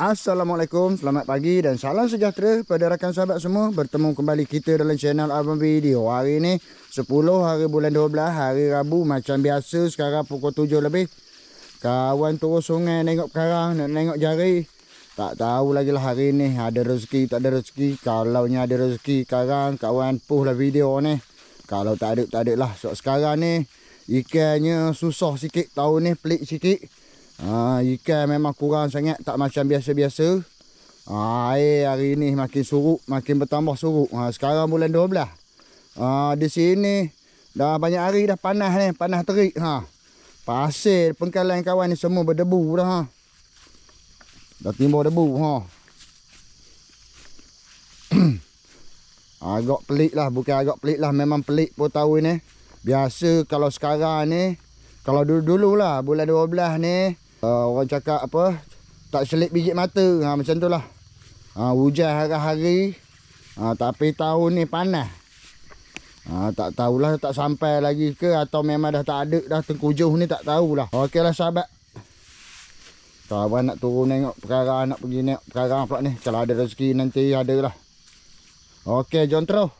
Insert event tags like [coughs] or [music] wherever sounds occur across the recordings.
Assalamualaikum, selamat pagi dan salam sejahtera pada rakan sahabat semua. Bertemu kembali kita dalam channel Abang Video. Hari ni 10 hari bulan 12, hari Rabu Macam biasa sekarang pukul 7 lebih. Kawan turun sungai tengok karang, nak tengok jari. Tak tahu lagi lah hari ni ada rezeki tak ada rezeki. Kalau ni ada rezeki karang, kawan puh lah video ni. Kalau tak ada, tak ada lah. So sekarang ni ikannya susah sikit tahun ni pelik sikit Ha, ikan memang kurang sangat tak macam biasa-biasa. Ha, air hari ni makin surut, makin bertambah surut. Ha, sekarang bulan 12. Ha, di sini dah banyak hari dah panas ni, panas terik. Ha. Pasir pengkalan kawan ni semua berdebu dah. Ha. Dah timbul debu. Ha. [coughs] agak pelik lah, bukan agak pelik lah. Memang pelik pun tahu ni. Biasa kalau sekarang ni, kalau dulu-dulu lah, bulan 12 ni, uh, orang cakap apa tak selip biji mata. Ha, macam tu lah. Ha, hujan hari-hari. Ha, tapi tahun ni panas. Ha, tak tahulah tak sampai lagi ke atau memang dah tak ada dah tengkujuh ni tak tahulah. Ok lah sahabat. Kawan nak turun tengok perkara nak pergi tengok perkara pula ni. Kalau ada rezeki nanti ada lah. Ok jom terus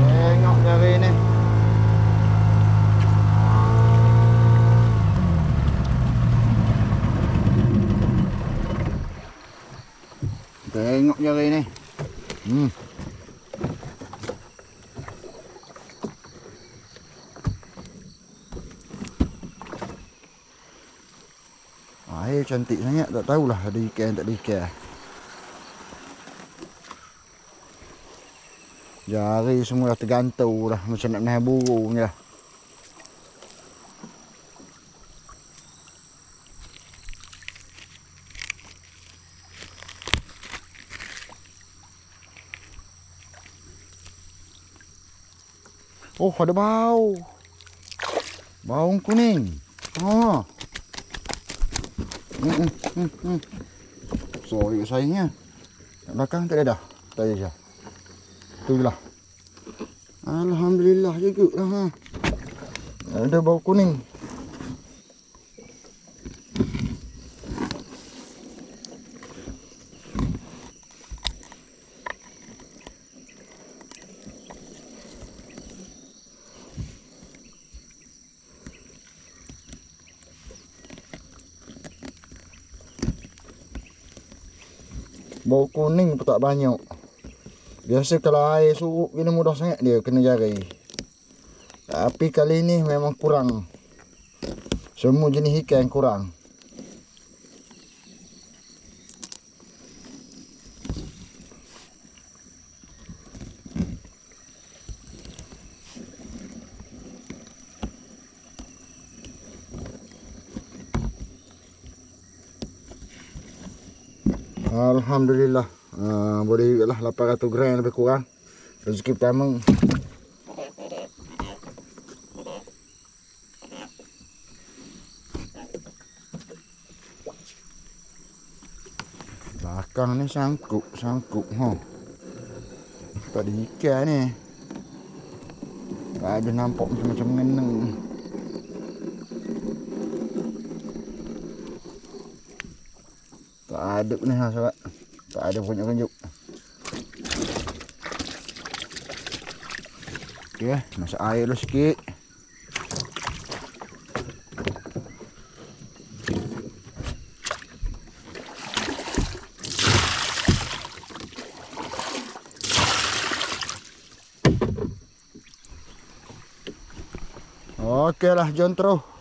Tengok jari ni. Tengok jari ni. Hmm. Air cantik sangat. Tak tahulah ada ikan tak ada ikan. Jari semua dah tergantung dah Macam nak naik burung je Oh ada bau Bau kuning Ha Hmm. Sorry sayangnya Kat belakang tak ada dah Tak ada dah Tu lah. Alhamdulillah juga lah. Ha. Ada bau kuning. Bau kuning pun banyak. Biasa kalau air surut gini mudah sangat dia kena jari. Tapi kali ni memang kurang. Semua jenis ikan kurang. Alhamdulillah. Uh, boleh juga lah 800 gram lebih kurang. Rezeki pertama. Belakang ni sangkuk sangkuk ha. Tak ada ikan ni. Tak ada nampak macam-macam mengenang tak ada ni ha sahabat tak ada punya kunjuk. Okey, masak air dulu sikit. Okey lah, jom terus.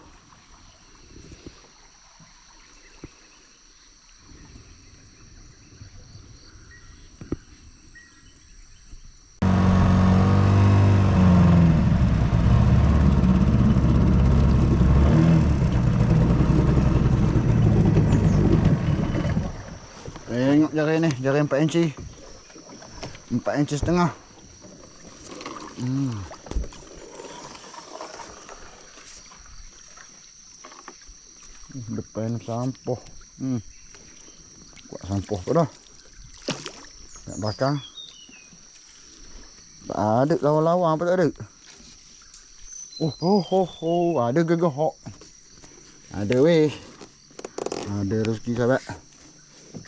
Tengok jari ni, jari 4 inci. 4 inci setengah. Hmm. Depan sampah. Hmm. Kuat sampah pun dah. Nak bakar. Tak ada lawan-lawan apa tak ada. Oh, oh, oh, oh. Ada gegehok. Ada weh. Ada rezeki sahabat.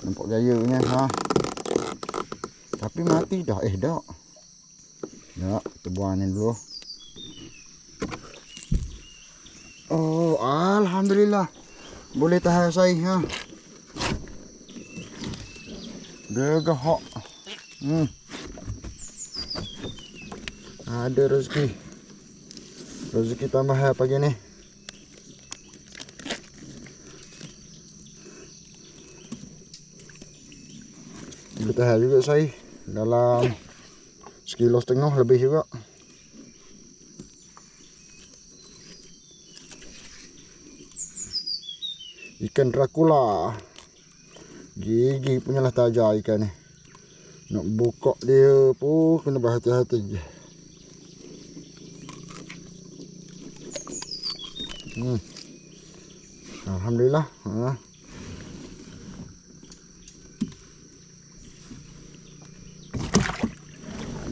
Nampak gaya punya. Ha. Tapi mati dah. Eh, dah. Dah, kita buang ni dulu. Oh, Alhamdulillah. Boleh tahan saya. Ha. Gegehok. Hmm. Ada rezeki. Rezeki tambah ya pagi ni. Boleh tahan juga saya. Dalam sekilo setengah lebih juga. Ikan Dracula. Gigi punya lah tajam ikan ni. Nak buka dia pun kena berhati-hati je. Hmm. Alhamdulillah. Ha.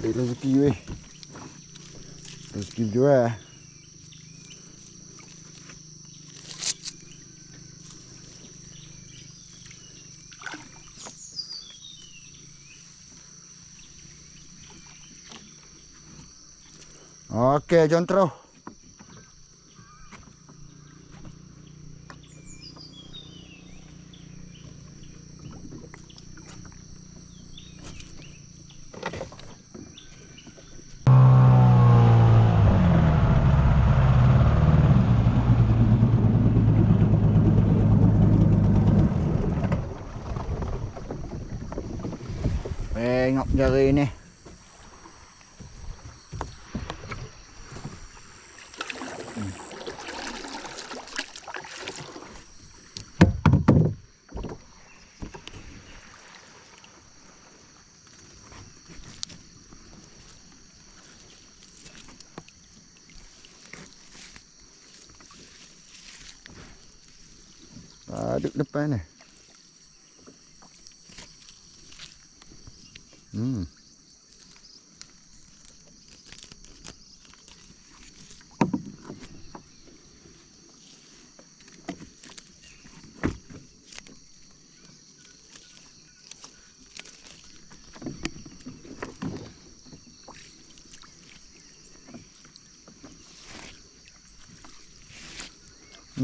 Ada rezeki weh. Rezeki jual. Okey, jom terus. Tengok jari ni. Aduk depan ni. Hmm. Hmm,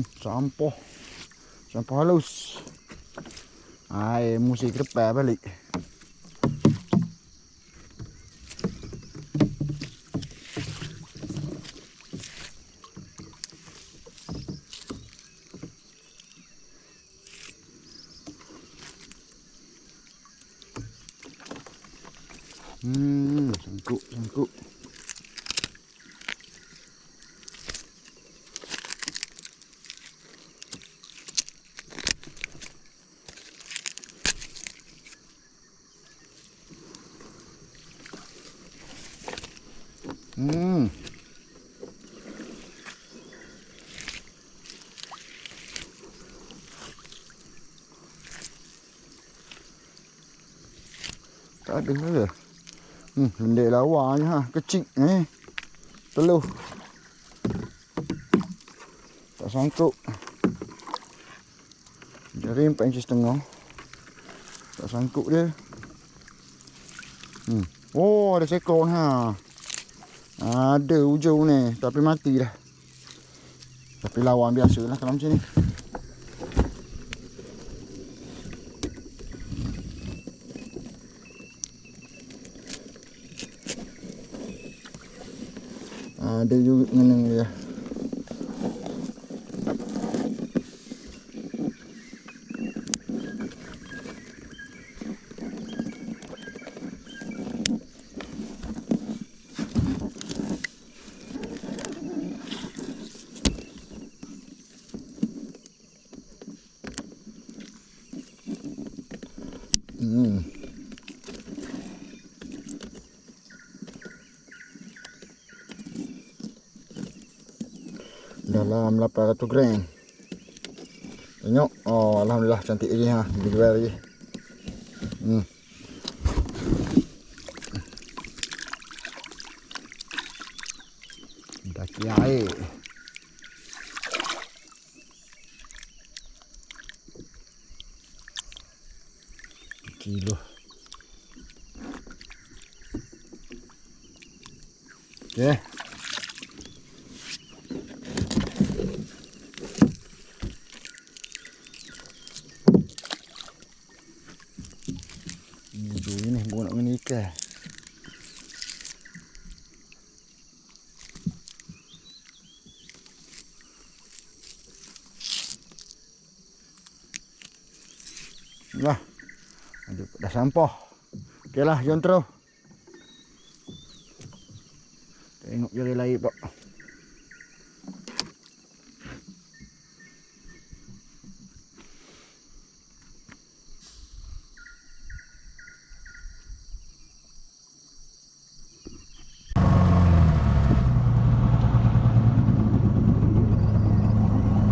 sampah. Sampah halus. Ai, mesti ke depan balik. Hmm, sangkuk, sangkuk. Hmm. Tak ada ke? Hmm, benda lawa je ha. Kecil eh. Telur. Tak sangkut. Jari 4 inci setengah. Tak sangkut dia. Hmm. Oh, ada sekor ha. Ada hujung ni. Tapi mati dah. Tapi lawan biasa lah kalau macam ni. Ada juga menang dia. Hmm. Dalam 800 gram. Tengok. Oh, alhamdulillah cantik lagi ha. Dijual lagi. Hmm. Daki air. Kilo. Okay. Hijau ni gua nak kena ikan. Lah. Ada dah sampah. Okeylah, jom terus. Tengok jari lain pak.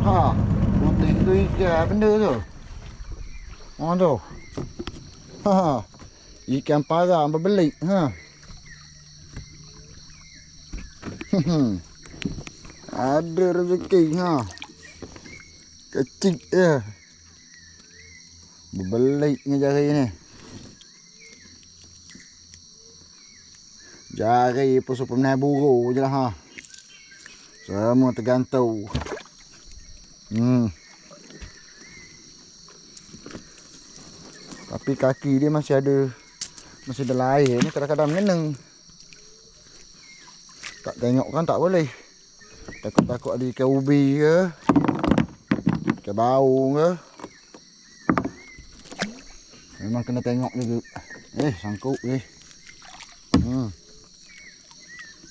Ha, putih tu ikan benda tu. Oh tu. Ha. Ikan parang berbelik. Ha. Hmm. [laughs] Ada rezeki ha. Kecil ya. Berbelik ni jari ni. Jari pun super buru je lah ha. Semua tergantung. Hmm. Tapi kaki dia masih ada masih ada air ni kadang-kadang mengenang. Tak tengok kan tak boleh. Takut-takut ada ikan ubi ke. Ikan bau ke. Memang kena tengok juga. Eh, sangkut weh. Hmm.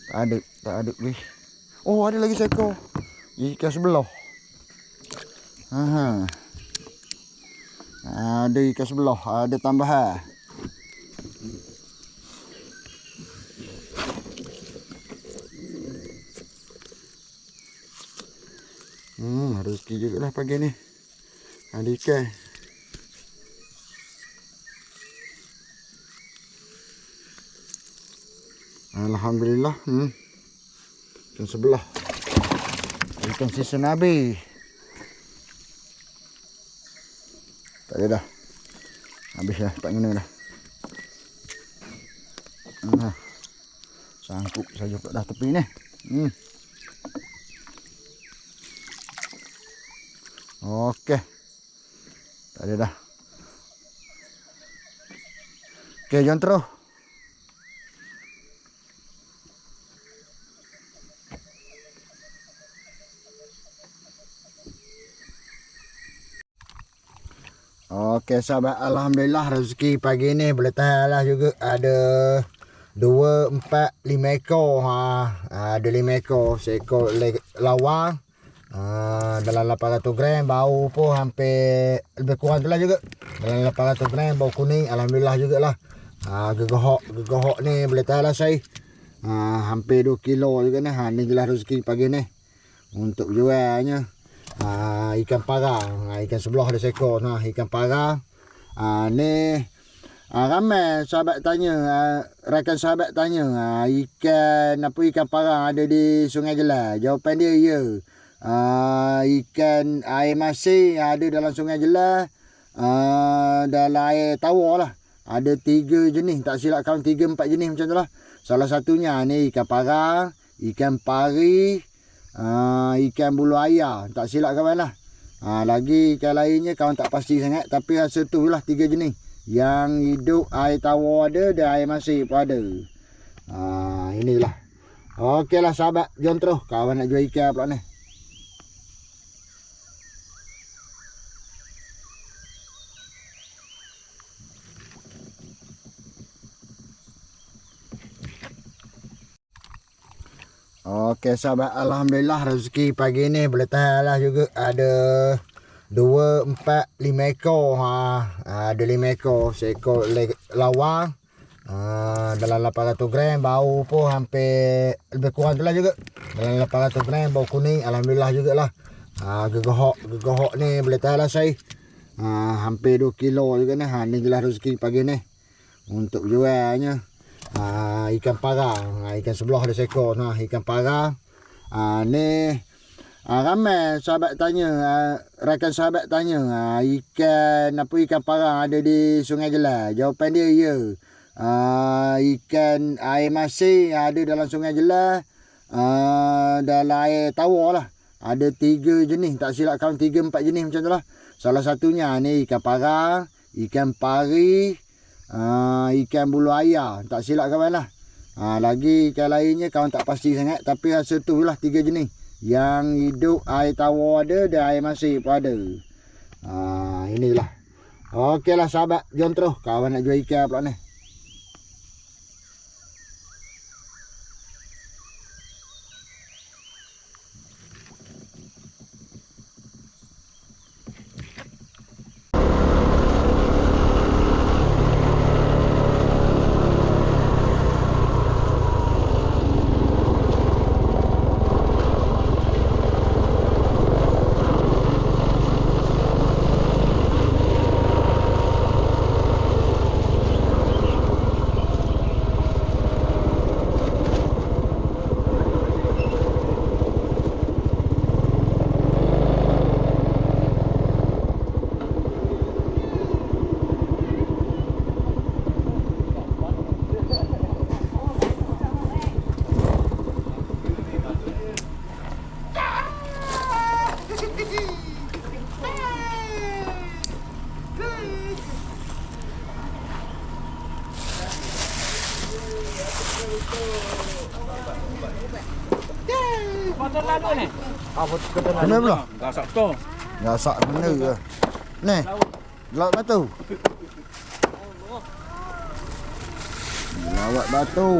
Tak ada, tak ada weh. Oh, ada lagi seekor. Ikan sebelah. Ha. Ada ikan sebelah, ada tambahan. Hmm, rezeki juga lah pagi ni. Ada ikan. Alhamdulillah. Hmm. Ikan sebelah. Ikan sisa Nabi. Tak ada dah. Habis dah, tak guna dah. Ha. Sangkut saja kat dah tepi ni. Hmm. Okey. Tak ada dah. Okey, jom terus. Okey sahabat Alhamdulillah rezeki pagi ni boleh tahan lah juga. Ada dua empat lima ekor. Ha. ada lima ekor. Seekor lawang. Ha, dalam 800 gram. Bau pun hampir lebih kurang tu lah juga. Dalam 800 gram bau kuning. Alhamdulillah jugalah ha, gegohok gegohok ni boleh tahan lah saya ha, hampir 2 kilo juga ni. Ha, ni jelas rezeki pagi ni. Untuk jualnya ha, ikan parang. Ha, ikan sebelah ada seekor. Nah ikan parang. Ha, ni ha, ramai sahabat tanya. Ha, rakan sahabat tanya. Ha, ikan apa ikan parang ada di Sungai Jelas jawapan dia ya. Ha, ikan air masih ada dalam Sungai Jelas ha, dalam air tawar lah. Ada tiga jenis. Tak silap kawan tiga empat jenis macam tu lah. Salah satunya ni ikan parang ikan pari Ha, ikan bulu ayah. Tak silap kawan lah. Ha, lagi ikan lainnya kawan tak pasti sangat. Tapi rasa tu lah tiga jenis. Yang hidup air tawar ada dan air masih pun ada. Ha, inilah. Okey lah sahabat. Jom terus. Kawan nak jual ikan pula ni. Okey sahabat Alhamdulillah rezeki pagi ni boleh tahan lah juga ada dua empat lima ekor ha. ada lima ekor seekor lawang ha, dalam 800 gram bau pun hampir lebih kurang tu lah juga dalam 800 gram bau kuning Alhamdulillah jugalah ha, gegohok gegohok ni boleh tahan lah saya Ha, hampir 2 kilo juga ni. Ha, ni jelas rezeki pagi ni. Untuk jualnya. Ha, ikan parang. Ha, ikan sebelah ada seekor. Ha, ikan parang. Ha, ni ha, ramai sahabat tanya. Ha, rakan sahabat tanya. Ha, ikan apa ikan parang ada di Sungai Jelas. Jawapan dia ya. Ha, ikan air masih ada dalam Sungai Jelas. Ha, dalam air tawar lah. Ada tiga jenis. Tak silap kawan tiga empat jenis macam tu lah. Salah satunya ni ikan parang, ikan pari, uh, ikan bulu ayam. Tak silap kawan lah. Ha, lagi ikan lainnya kawan tak pasti sangat. Tapi rasa tu lah tiga jenis. Yang hidup air tawar ada dan air masih pun ada. Ha, inilah. Okey lah sahabat. Jom terus. Kawan nak jual ikan pula ni. Pasal lalu ni. Apa kata Kena pula? Gasak tu. Gasak benda ke? Ni. Laut batu. Lawat batu.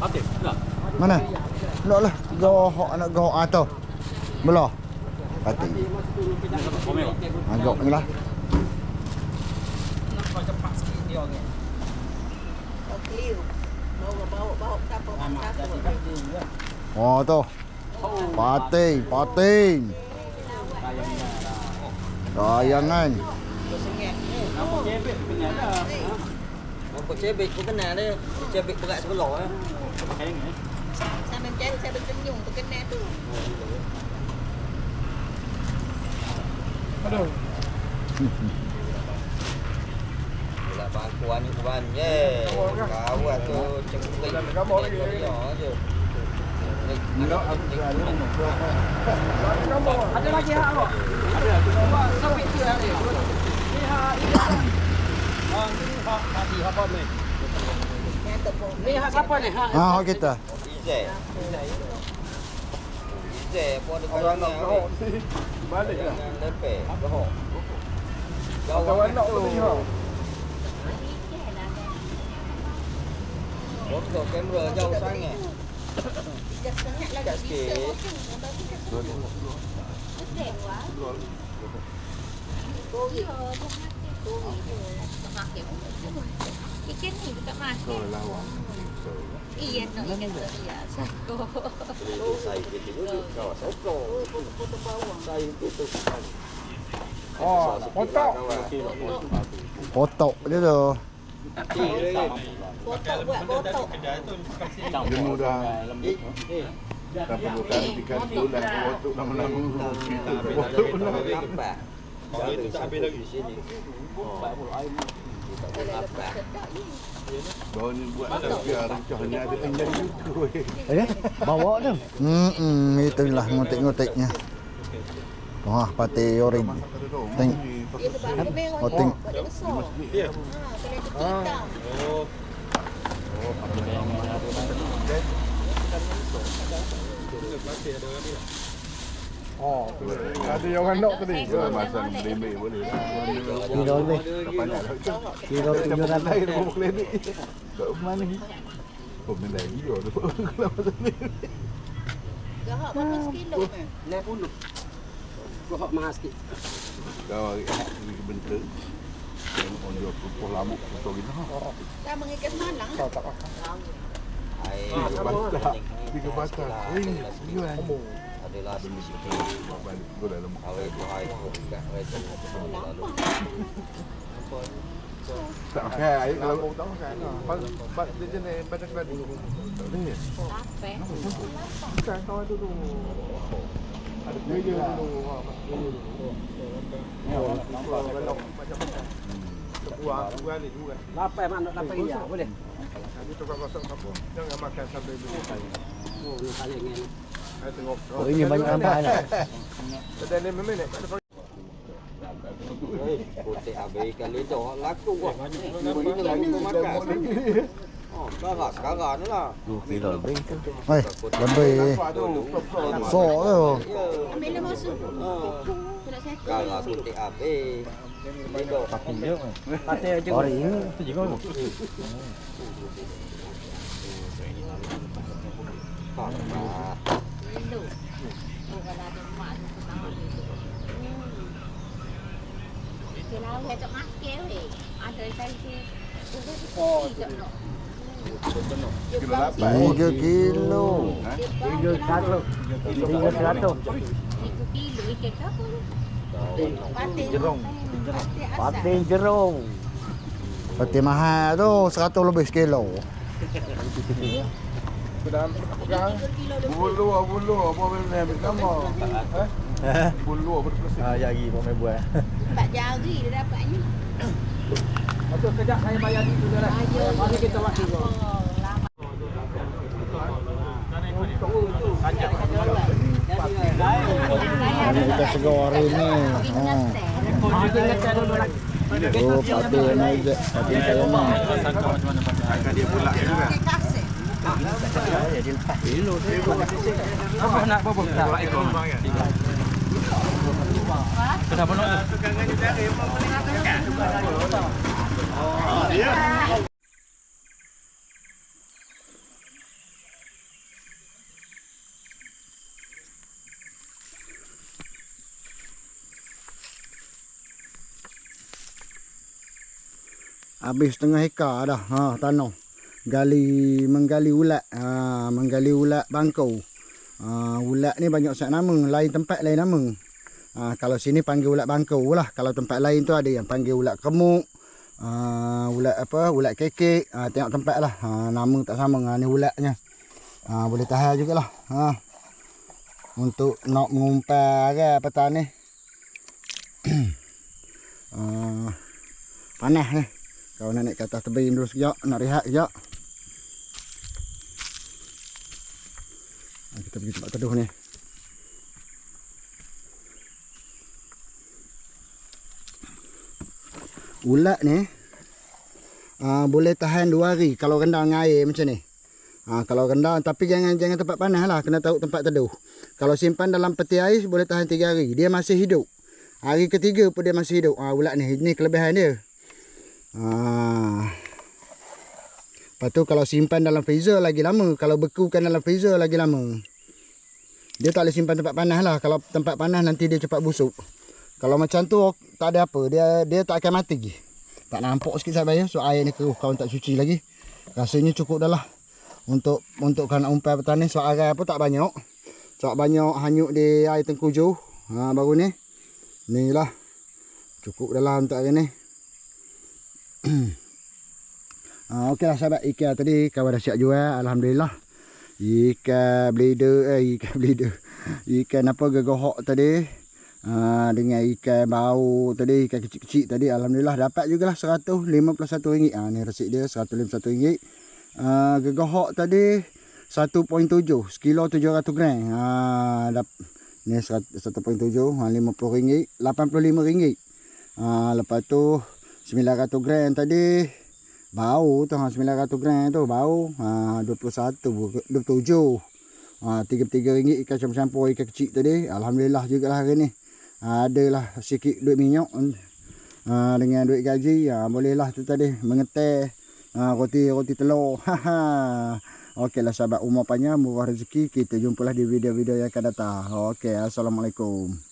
Aktif. Dah. Mana? Nak lah. Gohok anak gohok atau. Belah. Pati. Komen. Agak ni lah. Oh tu. Pating, pating. Kayangan. Jebet kena dah. Nampak cebek pun kenal dia. Cebek berat sebelah eh. Kain ni. Saya mencari saya bersenyum terkenal tu. Bila pangkuan ni tuan je. Kawat tu cengkrik. Kamu lagi. je. Ada lagi hak kau? Ada. Dua sampai tu hari. Ni hak ini. Ah, ni hak tadi apa ni? Ni hak siapa ni? Ha, hok kita. Izek. Izek pun ada orang nak kau. Balik lah. Jangan lepek. Kau. Kawan nak pun tengok. tu. Foto kamera jauh sangat. Dah setengah lagi Kat bisa sikit. mungkin. Nampak kita Betul wah. Kori. Kori tu. Tak makan pun. Ikan ni dekat makan. Iya, no ikan tu. Ya, sako. Saya kita dulu. Kau sokong. Potong bawang. Saya kita. Oh, potok. Potok je tu. Potok buat potok. Jemu dah. Dah perlu kan tiga bulan potok lama-lama. Kita potok pernah. Kalau itu tak habis lagi sini. Sedap ni. Bawa ni buat lagi rencahnya ada yang jadi juga. weh. Eh, bawa tu. Hmm, hmm itulah ngotek-ngoteknya. Wah, pati oring. Ada dong. Teng- Ni Dia sebab dia merah. Oh, ting- Sebab dia besar. Ya. Ha, kalau itu hitam. Ada yang orang nak tadi. Ya, masa beli boleh lah. Kilo lebih. Tak banyak lah. Kilo Macam lain bawa klinik. Kat rumah ni. Oh, benda lagi tu. Kalau masa ni. Gahak berapa sekilo ni? Kok mahal sikit. Kau hari Ahad pergi ke Benteng. Tengok orang jual kerupuh lamuk kotor gitu. Ha. Dah mengikat semalam. Air Tiga batang. Tiga batang. Ring. Jual. Adalah dalam. Awal tu hai tu kat awal tu. Lalu Tak pakai air kalau kan. Bat dia jenis badan badan. Tak boleh. Sampai. Bukan kawan tu tu. Ada meja dulu. Nampak belok macam mana. Sebuah, dua ni juga. Lapai mak nak lapai ya, boleh. Nanti tukar kosong kampung. Jangan makan sampai beli. Oh. Oh, ini banyak nampak nak. Ada lima minit. putih habis kali tu laku kau. Ini lagi kau makan. Oh, sekarang sekarang ni lah. Oi, lebih Nampak tu. Oh, mak saya tak makan weh. Ada saya si. Oh, nak. Kilo lapan. Tiga kilo. Tiga seratus. Tiga seratus. Tiga kilo ikan ke apa tu? Patin. Jerung. Patin mahal tu 100 lebih sekilo. [laughs] Pedam. Pegang. Tiga kilo lebih. Bulu, bulu. Apa benda ambil nama? Eh? Bulu, apa tu? Ah, jari pun main buat. Empat jari dia dapatnya. Betul kejap saya bayar itu je lah. Ayo. Mari kita buat dulu. Oh, lama. Ini kita segar hari ni. Ha. Ah, kita ngecat dulu lah. Oh, pati yang naik. Pati saya ni. Akan dia pula juga. Apa nak apa tak? Ekor bang ya. Kenapa nak? Habis setengah hektar dah. Ha, tanah. Gali menggali ulat. Ha, menggali ulat bangkau. Ha, ulat ni banyak sangat nama, lain tempat lain nama. Ha, kalau sini panggil ulat bangkau lah. Kalau tempat lain tu ada yang panggil ulat kemuk. Ha, ulat apa? Ulat kekek. Ha, tengok tempat lah. Ha, nama tak sama. Ha, ni ulatnya. Ha, boleh tahan jugalah. Ha. Untuk nak mengumpai kan petang ni. [coughs] ha, panas ni. Kau nak naik ke atas tebing dulu sekejap, nak rehat sekejap. Ha, kita pergi tempat teduh ni. Ulat ni uh, boleh tahan dua hari kalau rendam dengan air macam ni. Ha, kalau rendam tapi jangan jangan tempat panas lah, kena tahu tempat teduh. Kalau simpan dalam peti ais boleh tahan tiga hari. Dia masih hidup. Hari ketiga pun dia masih hidup. Ha, ulat ni, ini kelebihan dia. Ha. Lepas tu kalau simpan dalam freezer lagi lama. Kalau bekukan dalam freezer lagi lama. Dia tak boleh simpan tempat panas lah. Kalau tempat panas nanti dia cepat busuk. Kalau macam tu tak ada apa. Dia dia tak akan mati. Tak nampak sikit sahabat ya. So air ni keruh. Kawan tak cuci lagi. Rasanya cukup dah lah. Untuk untuk kau nak umpai petani. So air pun tak banyak. Tak banyak hanyut di air tengkujuh. Ha, baru ni. Ni lah. Cukup dah lah untuk hari ni. [clears throat] Ha, Okey lah sahabat ikan tadi kawan dah siap jual Alhamdulillah Ikan bleeder eh ikan [laughs] bleeder. Ikan apa gegohok tadi. Ha, Dengan ikan bau tadi Ikan kecil-kecil tadi Alhamdulillah dapat jugalah RM151 ha, Ni resip dia RM151 ha, Gegohok tadi 1.7 Sekilo 700 gram. Ha, dap, Ni 1.7 ha, RM50 RM85 ha, Lepas tu 900 gram tadi bau tu ha 900 gram tu bau ha 21 27 ha 33 ringgit ikan campur-campur ikan kecil tadi. Alhamdulillah jugalah hari ni. Ha, adalah sikit duit minyak ha, dengan duit gaji ha, bolehlah tu tadi mengeteh ha, roti roti telur. [laughs] Ha ha. Okeylah sahabat umur panjang murah rezeki. Kita jumpalah di video-video yang akan datang. Okey assalamualaikum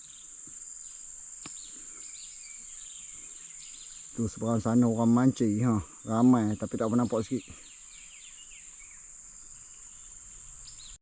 Tu seberang sana orang mancing ha. Ramai tapi tak apa nampak sikit.